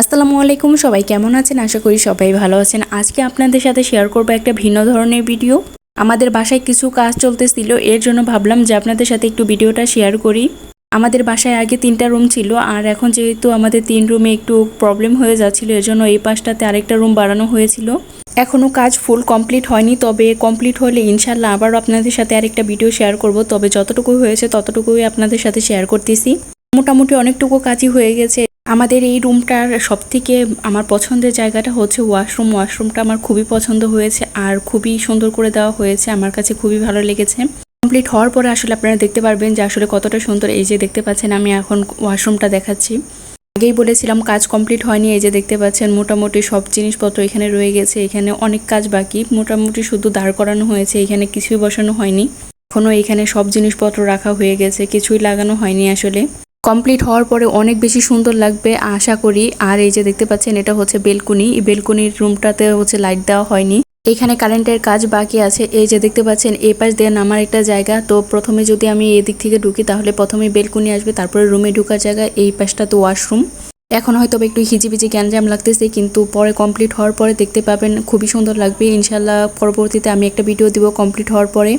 আসসালামু আলাইকুম, সবাই কেমন আছেন? আশা করি সবাই ভালো আছেন। আজকে আপনাদের সাথে শেয়ার করব একটা ভিন্ন ধরনের ভিডিও আমাদের বাসায় কিছু কাজ চলতেছিল, এর জন্য ভাবলাম যে আপনাদের সাথে একটু ভিডিওটা শেয়ার করি। আমাদের বাসায় আগে তিনটা রুম ছিল, আর এখন যেহেতু আমাদের তিন রুমে একটু প্রবলেম হয়ে যাচ্ছিল এর জন্য এই পাশটাতে আরেকটা রুম বাড়ানো হয়েছিল। এখনও কাজ ফুল কমপ্লিট হয়নি, তবে কমপ্লিট হলে ইনশাল্লাহ আবার আপনাদের সাথে আরেকটা ভিডিও শেয়ার করব। তবে যতটুকু হয়েছে, ততটুকুই আপনাদের সাথে শেয়ার করতেছি। মোটামুটি অনেকটুকু কাজই হয়ে গেছে। আমাদের এই রুমটার সব থেকে আমার পছন্দের জায়গাটা হচ্ছে ওয়াশরুম। ওয়াশরুমটা আমার খুবই পছন্দ হয়েছে আর খুবই সুন্দর করে দেওয়া হয়েছে। আমার কাছে খুবই ভালো লেগেছে। কমপ্লিট হওয়ার পরে আসলে আপনারা দেখতে পারবেন যে আসলে কতটা সুন্দর এই যে দেখতে পাচ্ছেন, আমি এখন ওয়াশরুমটা দেখাচ্ছি। আগেই বলেছিলাম কাজ কমপ্লিট হয়নি, এই যে দেখতে পাচ্ছেন মোটামুটি সব জিনিসপত্র এখানে রয়ে গেছে, এখানে অনেক কাজ বাকি। মোটামুটি শুধু দাঁড় করানো হয়েছে, এখানে কিছুই বসানো হয়নি। এখনও এখানে সব জিনিসপত্র রাখা হয়ে গেছে, কিছুই লাগানো হয়নি আসলে। কমপ্লিট হওয়ার পরে অনেক বেশি সুন্দর লাগবে, আশা করি। আর এই যে দেখতে পাচ্ছেন, এটা হচ্ছে বেলকুনি। এই বেলকুনির রুমটাতে হচ্ছে লাইট দেওয়া হয়নি। এখানে কারেন্টের কাজ বাকি আছে। এই যে দেখতে পাচ্ছেন এই পাশ দিয়ে নামার একটা জায়গা। তো প্রথমে যদি আমি এদিক থেকে ঢুকি, তাহলে প্রথমে বেলকুনি আসবে, তারপরে রুমে ঢুকার জায়গা, এই পাশটা তো ওয়াশরুম। এখন হয়তো একটু হিজিবিজি গ্যাঞ্জাম লাগতেছে, কিন্তু পরে কমপ্লিট হওয়ার পরে দেখতে পাবেন। খুবই সুন্দর লাগবে। ইনশাল্লাহ পরবর্তীতে আমি একটা ভিডিও দিব কমপ্লিট হওয়ার পরে।